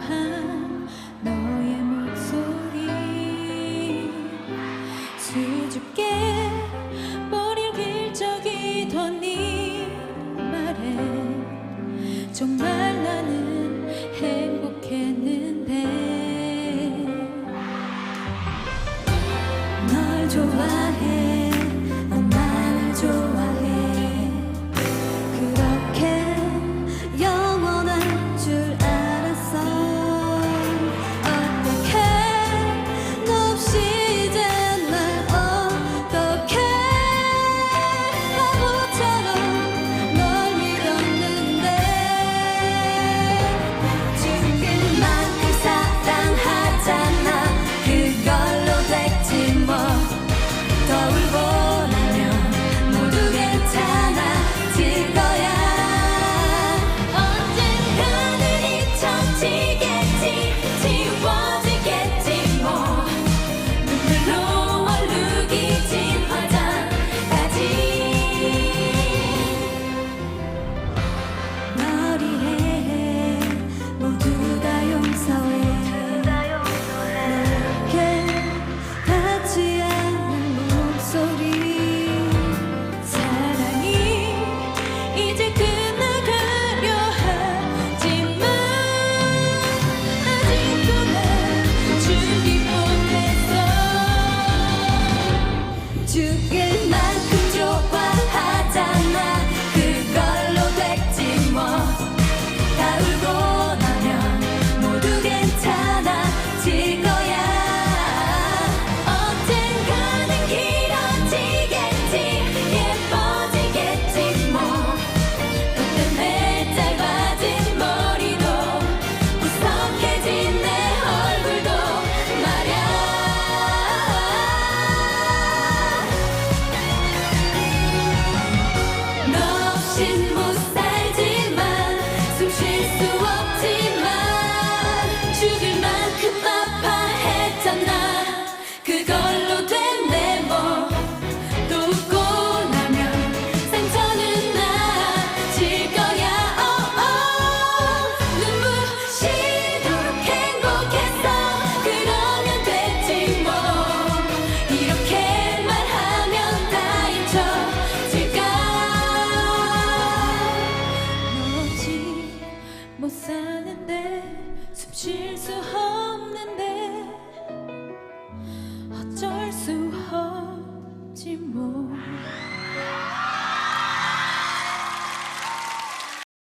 한 너의 목소리. 수줍게 머리를 길적이던 네 말에 정말 나는 행복했는데. 널 좋아해. amor.